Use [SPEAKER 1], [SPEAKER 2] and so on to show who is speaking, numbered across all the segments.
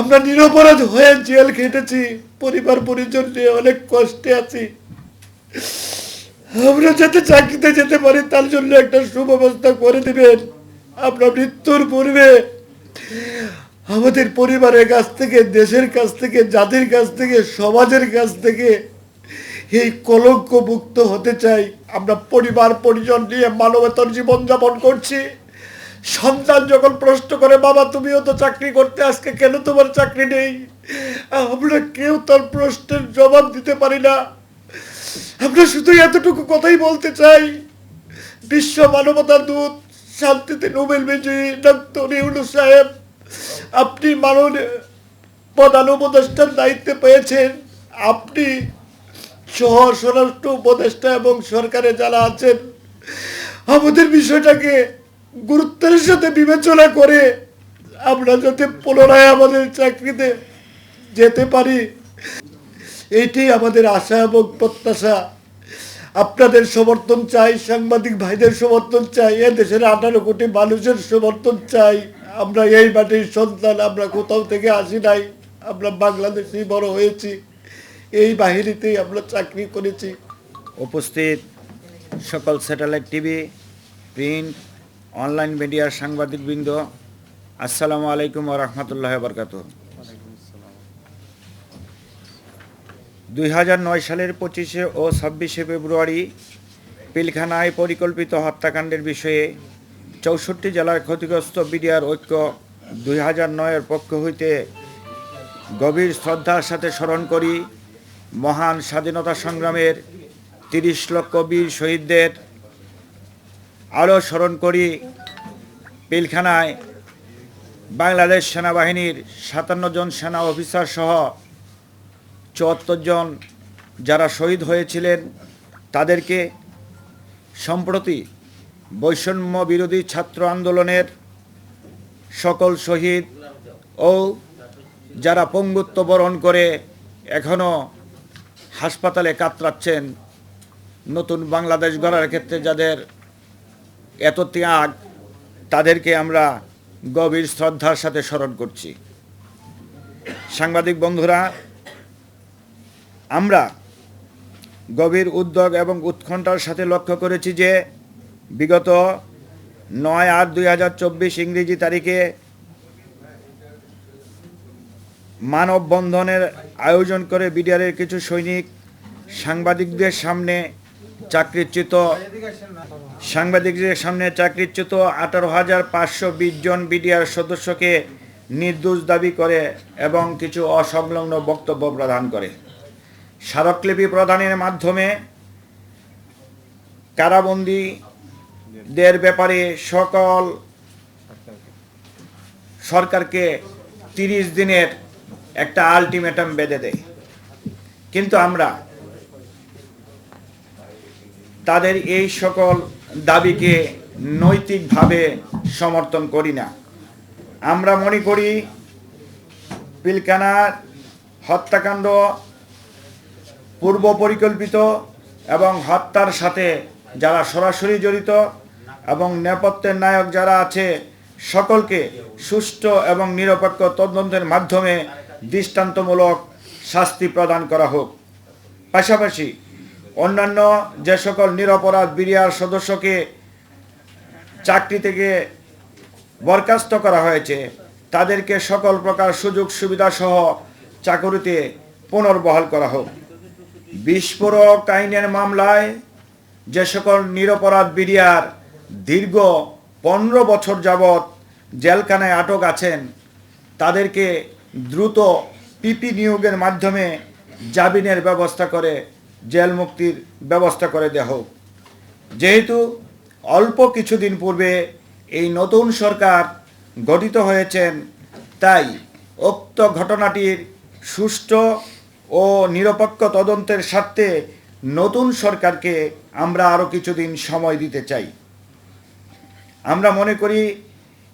[SPEAKER 1] আমরা নিরপরাধ হয়ে জেল খেটেছি, পরিবার পরিজন নিয়ে অনেক কষ্টে আছি। আমরা যাতে চাকরিতে যেতে পারি, তার জন্য একটা সুব্যবস্থা করে দিবেন। আমরা মৃত্যুর পূর্বে আমাদের পরিবারের কাছ থেকে, দেশের কাছ থেকে, জাতির কাছ থেকে, সমাজের কাছ থেকে এই কলঙ্ক মুক্ত হতে চাই। আমরা পরিবার পরিজন নিয়ে মানবতার জীবন যাপন করছি। সন্তান যখন প্রশ্ন করে, বাবা, তুমিও তো চাকরি করতে, আজকে কেন তোমার চাকরি নেই? আমরা কেউ তার প্রশ্নের জবাব দিতে পারি না। আমরা শুধু এতটুকু কথাই বলতে চাই, বিশ্ব মানবতার দূত শান্তিতে নোবেল বিজয়ী ডক্টর ইউনু সাহেব, আপনি মানব প্রধান উপদেষ্টার দায়িত্বে পেয়েছেন। আপনি সহ স্বরাষ্ট্র উপদেষ্টা এবং সরকারে যারা আছেন, আমাদের বিষয়টাকে গুরুত্বের সাথে বিবেচনা করে আমরা যাতে পুনরায় আমাদের চাকরিতে যেতে পারি এটি আমাদের আশা এবং প্রত্যাশা। আপনাদের সমর্থন চাই, সাংবাদিক ভাইদের সমর্থন চাই, এ দেশের আঠারো কোটি মানুষের সমর্থন চাই। আমরা এই মাটির সন্তান, আমরা কোথাও থেকে আসি নাই, আমরা বাংলাদেশেই বড় হয়েছি। এই বাহিনীতেই আমরা চাকরি করেছি।
[SPEAKER 2] উপস্থিত সকল স্যাটেলাইট টিভি, প্রিন্ট অনলাইন মিডিয়ার সাংবাদিকবৃন্দ, আসসালামু আলাইকুম রহমতুল্লাহ বরকাত। দুই হাজার নয় সালের পঁচিশে ও ছাব্বিশে ফেব্রুয়ারি পিলখানায় পরিকল্পিত হত্যাকাণ্ডের বিষয়ে চৌষট্টি জেলার ক্ষতিগ্রস্ত বিডিআর ঐক্য দুই হাজার নয়ের পক্ষ হইতে গভীর শ্রদ্ধার সাথে স্মরণ করি, মহান স্বাধীনতা সংগ্রামের তিরিশ লক্ষ বীর শহীদদের আরও স্মরণ করি, পিলখানায় বাংলাদেশ সেনাবাহিনীর সাতান্ন জন সেনা অফিসার সহ চুয়াত্তর জন যারা শহীদ হয়েছিলেন, তাদেরকে সম্প্রতি বৈষম্য বিরোধী ছাত্র আন্দোলনের সকল শহীদ ও যারা পঙ্গুত্ব বরণ করে এখনও হাসপাতালে কাতরাচ্ছেন, নতুন বাংলাদেশ গড়ার ক্ষেত্রে যাদের এত ত্যাগ, তাদেরকে আমরা গভীর শ্রদ্ধার সাথে স্মরণ করছি। সাংবাদিক বন্ধুরা, আমরা গভীর উদ্যোগ এবং উৎকণ্ঠার সাথে লক্ষ্য করেছি যে বিগত নয় আট দুই হাজার চব্বিশ ইংরেজি তারিখে মানববন্ধনের আয়োজন করে বিডিআরের কিছু সৈনিক সাংবাদিকদের সামনে চাকরিচ্যুত সাংবাদিকদের সামনে চাকরিচ্যুত আঠারো হাজার পাঁচশো বিশ জন বিডিআর সদস্যকে নির্দোষ দাবি করে এবং কিছু অসংলগ্ন বক্তব্য প্রদান করে। স্মারকলিপি প্রদানের মাধ্যমে কারাবন্দীদের ব্যাপারে সকল সরকারকে তিরিশ দিনের একটা আলটিমেটাম বেঁধে দেয়। কিন্তু আমরা তাদের এই সকল দাবিকে নৈতিকভাবে সমর্থন করি না। আমরা মনে করি, পিলকানার হত্যাকাণ্ড পূর্ব পরিকল্পিত এবং হত্যার সাথে যারা সরাসরি জড়িত এবং নেপথ্যের নায়ক যারা আছে, সকলকে সুষ্ঠু এবং নিরপেক্ষ তদন্তের মাধ্যমে দৃষ্টান্তমূলক শাস্তি প্রদান করা হোক। পাশাপাশি অন্যান্য যে সকল নিরপরাধ বিরিয়ার সদস্যকে চাকরি থেকে বরখাস্ত করা হয়েছে, তাদেরকে সকল প্রকার সুযোগ সুবিধা সহ চাকরিতে পুনর্বহাল করা হোক। বিস্ফোরক আইনের মামলায় যে সকল নিরপরাধ বিরিয়ার দীর্ঘ পনেরো বছর যাবৎ জেলখানায় আটক আছেন, তাদেরকে দ্রুত পিপি নিয়োগের মাধ্যমে জামিনের ব্যবস্থা করে জেল মুক্তির ব্যবস্থা করে দেওয়া হোক। যেহেতু অল্প কিছুদিন পূর্বে এই নতুন সরকার গঠিত হয়েছেন, তাই উক্ত ঘটনাটির সুষ্ঠু ও নিরপেক্ষ তদন্তের স্বার্থে নতুন সরকারকে আমরা আরও কিছুদিন সময় দিতে চাই। আমরা মনে করি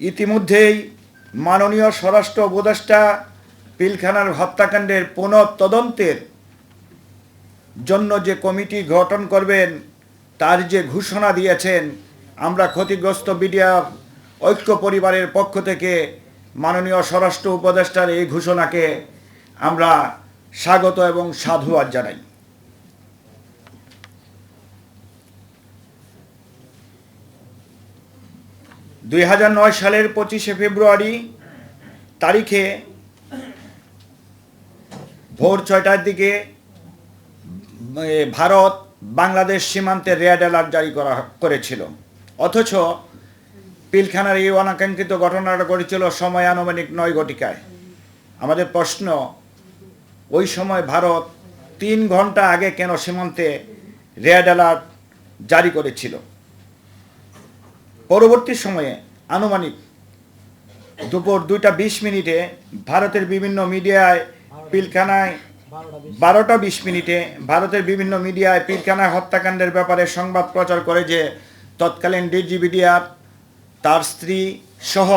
[SPEAKER 2] ইতিমধ্যেই মাননীয় স্বরাষ্ট্র উপদেষ্টা পিলখানার হত্যাকাণ্ডের পুনঃ তদন্তের জন্য যে কমিটি গঠন করবেন, তার যে ঘোষণা দিয়েছেন, আমরা ক্ষতিগ্রস্ত বিডিআর ঐক্য পরিবারের পক্ষ থেকে মাননীয় স্বরাষ্ট্র উপদেষ্টার এই ঘোষণাকে আমরা স্বাগত এবং সাধুবাদ জানাই। দুই হাজার নয় সালের পঁচিশে ফেব্রুয়ারি তারিখে ভোর ছয়টার দিকে ভারত বাংলাদেশ সীমান্তে রেড অ্যালার্ট জারি করা করেছিল। অথচ পিলখানার এই অনাকাঙ্ক্ষিত ঘটনাটা ঘটেছিল সময় আনুমানিক নয় ঘটিকায়। আমাদের প্রশ্ন, ওই সময় ভারত তিন ঘণ্টা আগে কেন সীমান্তে রেড অ্যালার্ট জারি করেছিল? পরবর্তী সময়ে আনুমানিক দুপুর দুইটা বিশ মিনিটে ভারতের বিভিন্ন মিডিয়ায় পিলখানায় বারোটা বিশ। মিনিটে ভারতের বিভিন্ন মিডিয়ায় পিলখানায় হত্যাকাণ্ডের ব্যাপারে সংবাদ প্রচার করে যে তৎকালীন ডিজিবিডিআর তার স্ত্রী সহ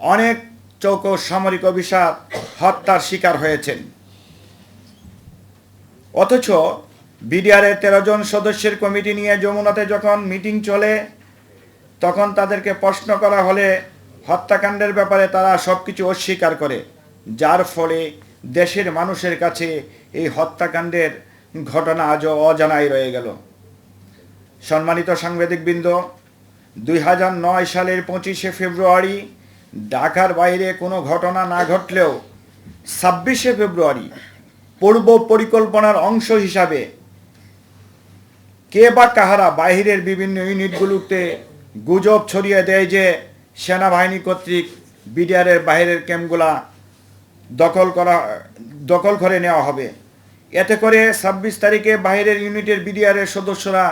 [SPEAKER 2] অনেক চৌক সামরিক অফিসার হত্যার শিকার হয়েছেন। অথচ বিডিআরের তেরো জন সদস্যের কমিটি নিয়ে যমুনাতে যখন মিটিং চলে, তখন তাদেরকে প্রশ্ন করা হলে হত্যাকাণ্ডের ব্যাপারে তারা সব কিছু অস্বীকার করে, যার ফলে দেশের মানুষের কাছে এই হত্যাকাণ্ডের ঘটনা আজও অজানাই রয়ে গেল। সম্মানিত সাংবাদিকবৃন্দ, দুই হাজার নয় সালের পঁচিশে ফেব্রুয়ারি ঢাকার বাইরে কোনো ঘটনা না ঘটলেও ছাব্বিশে ফেব্রুয়ারি পূর্ব পরিকল্পনার অংশ হিসাবে কে বা কাহারা বাহিরের বিভিন্ন ইউনিটগুলোতে গুজব ছড়িয়ে দেয় যে সেনাবাহিনী কর্তৃক বিডিআরের বাইরের ক্যাম্পগুলা দখল করা, দখল করে নেওয়া হবে। এতে করে ছাব্বিশ তারিখে বাইরের ইউনিটের বিডিআরের সদস্যরা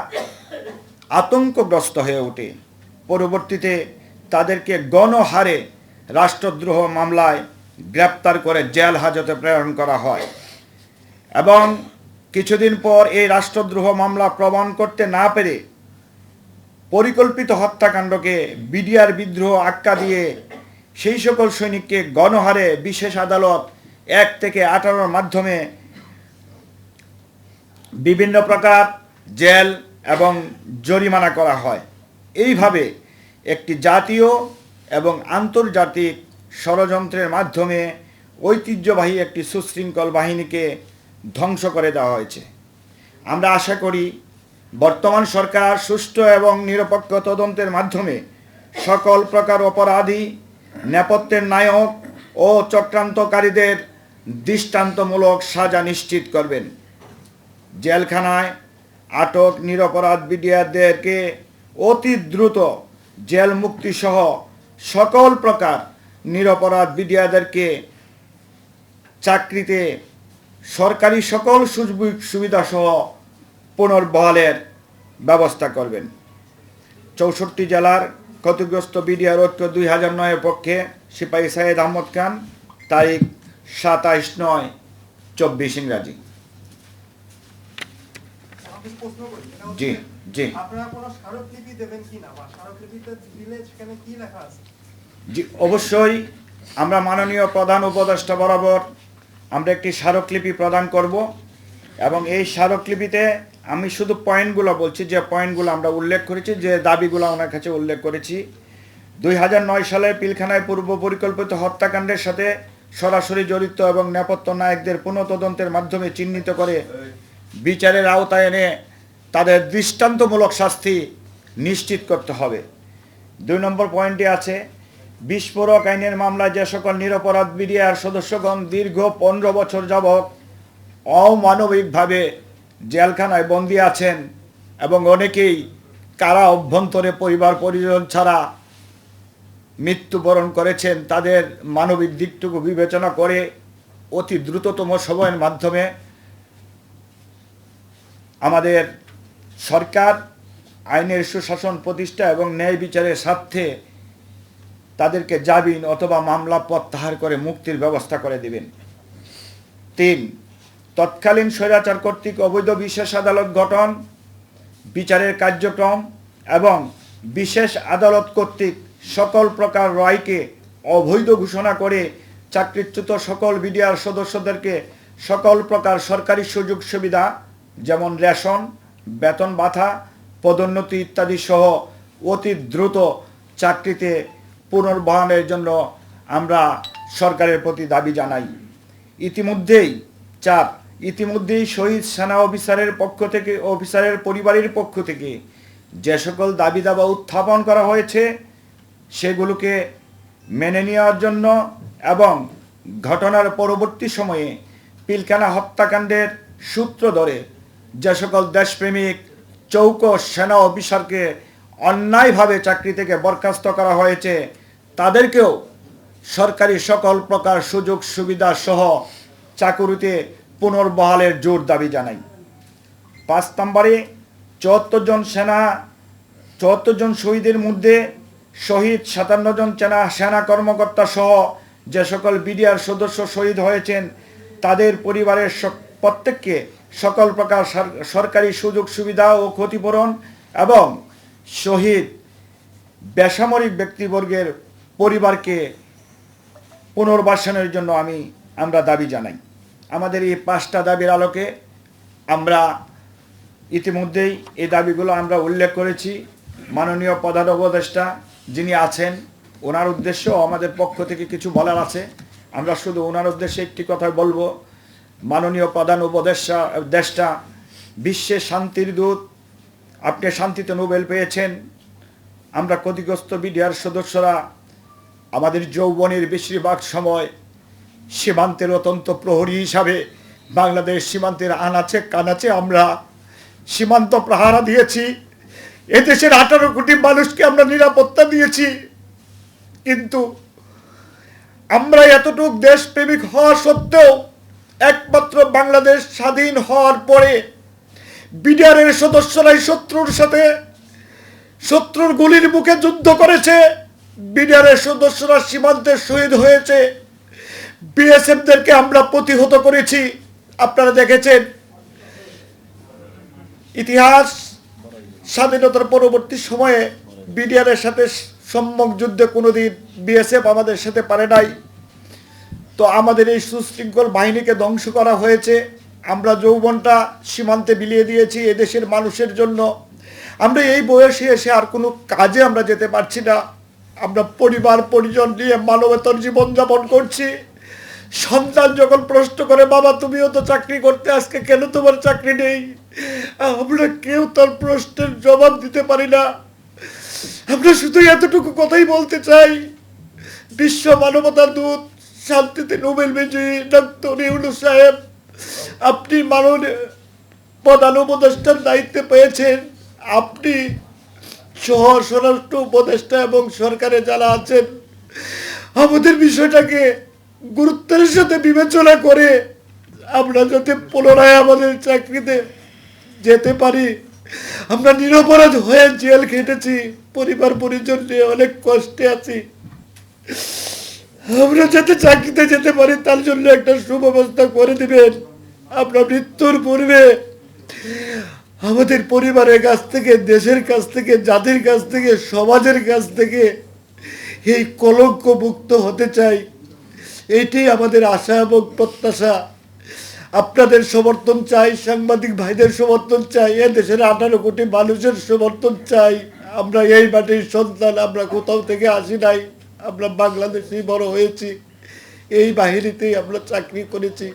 [SPEAKER 2] আতঙ্কগ্রস্ত হয়ে ওঠে। পরবর্তীতে তাদেরকে গণহারে রাষ্ট্রদ্রোহ মামলায় গ্রেপ্তার করে জেল হাজতে প্রেরণ করা হয়। এবং কিছুদিন পর এই রাষ্ট্রদ্রোহ মামলা প্রমাণ করতে না পেরে পরিকল্পিত হত্যাকাণ্ডকে বিডিআর বিদ্রোহ আক্কা দিয়ে সেই সকল সৈনিককে গণহারে বিশেষ আদালত এক থেকে আঠারোর মাধ্যমে বিভিন্ন প্রকার জেল এবং জরিমানা করা হয়। এইভাবে একটি জাতীয় এবং আন্তর্জাতিক ষড়যন্ত্রের মাধ্যমে ঐতিহ্যবাহী একটি সুশৃঙ্খল বাহিনীকে ধ্বংস করে দেওয়া হয়েছে। আমরা আশা করি বর্তমান সরকার সুষ্ঠু এবং নিরপেক্ষ তদন্তের মাধ্যমে সকল প্রকার অপরাধী নেপথ্যের নায়ক ও চক্রান্তকারীদের দৃষ্টান্তমূলক সাজা নিশ্চিত করবেন। জেলখানায় আটক নিরপরাধ বিডিআরদেরকে অতি দ্রুত জেল মুক্তি সহ সকল প্রকার নিরপরাধ বিডিআরদেরকে চাকরিতে সরকারি সকল সুযোগ সুবিধা সহ পুনর্বহালের ব্যবস্থা করবেন। চৌষট্টি জেলার ক্ষতিগ্রস্ত বিডিআর ঐক্য দুই হাজার নয়ের পক্ষে সিপাহী সাইদ আহমদ খান তারিখ সাতাইশ নয় চব্বিশ ইংরাজি। জি জি। জি অবশ্যই আমরা মাননীয় প্রধান উপদেষ্টা বরাবর আমরা একটি স্মারকলিপি প্রদান করব এবং এই স্মারকলিপিতে আমি শুধু পয়েন্টগুলো বলছি, যে পয়েন্টগুলো আমরা উল্লেখ করেছি, যে দাবিগুলো ওনার কাছে উল্লেখ করেছি। দুই হাজার নয় সালে পিলখানায় পূর্ব পরিকল্পিত হত্যাকাণ্ডের সাথে সরাসরি জড়িত এবং নেপথ্য নায়কদের পুনঃতদন্তের মাধ্যমে চিহ্নিত করে বিচারের আওতায় এনে তাদের দৃষ্টান্তমূলক শাস্তি নিশ্চিত করতে হবে। দুই নম্বর পয়েন্টে আছে, বিস্ফোরক আইনের মামলায় যে সকল নিরপরাধ বিডিআর সদস্যগণ দীর্ঘ পনেরো বছর যাবৎ অমানবিকভাবে জেলখানায় বন্দী আছেন এবং অনেকেই কারা অভ্যন্তরে পরিবার পরিজন ছাড়া মৃত্যুবরণ করেছেন, তাদের মানবিক দিকটুকু বিবেচনা করে অতি দ্রুততম সময়ের মাধ্যমে আমাদের সরকার, আইনের সুশাসন প্রতিষ্ঠা এবং ন্যায় বিচারের স্বার্থে তাদেরকে জামিন অথবা মামলা প্রত্যাহার করে মুক্তির ব্যবস্থা করে দেবেন। তিন তৎকালীন স্বৈরাচার কর্তৃক অবৈধ বিশেষ আদালত গঠন, বিচারের কার্যক্রম এবং বিশেষ আদালত কর্তৃক সকল প্রকার রায়কে অবৈধ ঘোষণা করে চাকরিচ্যুত সকল বিডিআর সদস্যদেরকে সকল প্রকার সরকারি সুযোগ সুবিধা যেমন রেশন, বেতন ভাতা, পদোন্নতি ইত্যাদি সহ অতি দ্রুত চাকরিতে পুনর্বহানের জন্য আমরা সরকারের প্রতি দাবি জানাই। ইতিমধ্যেই চার ইতিমধ্যেই শহীদ সেনা অফিসারের পক্ষ থেকে, অফিসারের পরিবারের পক্ষ থেকে যে সকল দাবি দাবা উত্থাপন করা হয়েছে, সেগুলোকে মেনে নেওয়ার জন্য এবং ঘটনার পরবর্তী সময়ে পিলখানা হত্যাকাণ্ডের সূত্র ধরে যে সকল দেশপ্রেমিক চৌকো সেনা অফিসারকে অন্যায়ভাবে চাকরি থেকে বরখাস্ত করা হয়েছে, তাদেরকেও সরকারি সকল প্রকার সুযোগ সুবিধা সহ চাকুরিতে পুনর্বহালের জোর দাবি জানাই। পাঁচ নম্বরে চুয়াত্তর জন সেনা, চুয়াত্তর জন শহীদের মধ্যে শহীদ, সাতান্ন জন সেনা সেনা কর্মকর্তা সহ যে সকল বিডিআর সদস্য শহীদ হয়েছেন, তাদের পরিবারের প্রত্যেককে সকল প্রকার সর- সরকারি সুযোগ সুবিধা ও ক্ষতিপূরণ এবং শহীদ বেসামরিক ব্যক্তিবর্গের পরিবারকে পুনর্বাসনের জন্য আমি, আমরা দাবি জানাই। আমাদের এই পাঁচটা দাবির আলোকে আমরা ইতিমধ্যেই এই দাবিগুলো আমরা উল্লেখ করেছি। মাননীয় প্রধান উপদেষ্টা যিনি আছেন, ওনার উদ্দেশ্যেও আমাদের পক্ষ থেকে কিছু বলার আছে। আমরা শুধু ওনার উদ্দেশ্যে একটি কথা বলব। মাননীয় প্রধান উপদেষ্টা দেশটা বিশ্বের শান্তির দূত, আপনি শান্তিতে নোবেল পেয়েছেন। আমরা ক্ষতিগ্রস্ত বিডিআর সদস্যরা, আমাদের যৌবনের বেশিরভাগ সময় সীমান্তের অত্যন্ত প্রহরী হিসাবে বাংলাদেশ সীমান্তের আনাচে কানাচে আমরা সীমান্ত প্রহারা দিয়েছি। এদেশের আঠারো কোটি মানুষকে আমরা নিরাপত্তা দিয়েছি। কিন্তু আমরা এতটুক দেশপ্রেমিক হওয়া সত্ত্বেও একমাত্র বাংলাদেশ স্বাধীন হওয়ার পরে বিডিআরের সদস্যরাই শত্রুর সাথে শত্রুর গুলির মুখে যুদ্ধ করেছে। বিডিআরের সদস্যরা সীমান্তে শহীদ হয়েছে। বিএসএফদেরকে আমরা প্রতিহত করেছি। আপনারা দেখেছেন, ইতিহাস স্বাধীনতার পরবর্তী সময়ে বিডিআরের সাথে সম্মুখ যুদ্ধে কোনোদিন বিএসএফ আমাদের সাথে পারে নাই। তো আমাদের এই সুশৃঙ্খল বাহিনীকে ধ্বংস করা হয়েছে। আমরা যৌবনটা সীমান্তে বিলিয়ে দিয়েছি এদেশের মানুষের জন্য। আমরা এই বয়সে এসে আর কোনো কাজে আমরা যেতে পারছি না। আমরা পরিবার, পরিজন নিয়ে মানবতার জীবনযাপন করছি। সন্তান যখন প্রশ্ন করে, বাবা, তুমিও তো চাকরি করতে, আজকে কেন তোমার চাকরি নেই? আমরা কেউ তার প্রশ্নের জবাব দিতে পারি না। আমরা শুধু এতটুকু কথাই বলতে চাই, বিশ্ব মানবতার দূত শান্তিতে নোবেল বিজয়ী ডক্টর ইউনু সাহেব, আপনি মাননীয় প্রধান উপদেষ্টার দায়িত্বে পেয়েছেন। আপনি সহ স্বরাষ্ট্র উপদেষ্টা এবং সরকারে যারা আছেন, আমাদের বিষয়টাকে গুরুত্বের সাথে বিবেচনা করে আমরা যাতে পুনরায় আমাদের চাকরিতে যেতে পারি। আমরা নিরপরাধ হয়ে জেল খেটেছি, পরিবার পরিজন নিয়ে অনেক কষ্টে আছি। আমরা যাতে চাকরিতে যেতে পারি, তার জন্য একটা সুব্যবস্থা করে দিবেন। আমরা মৃত্যুর পূর্বে আমাদের পরিবারের কাছ থেকে, দেশের কাছ থেকে, জাতির কাছ থেকে, সমাজের কাছ থেকে এই কলঙ্ক মুক্ত হতে চাই। এইটাই আমাদের আশা এবং প্রত্যাশা। আপনাদের সমর্থন চাই, সাংবাদিক ভাইদের সমর্থন চাই, এ দেশের আঠারো কোটি মানুষের সমর্থন চাই। আমরা এই মাটির সন্তান, আমরা কোথাও থেকে আসি নাই, আমরা বাংলাদেশেই বড় হয়েছি। এই বাহিনীতেই আমরা চাকরি করেছি।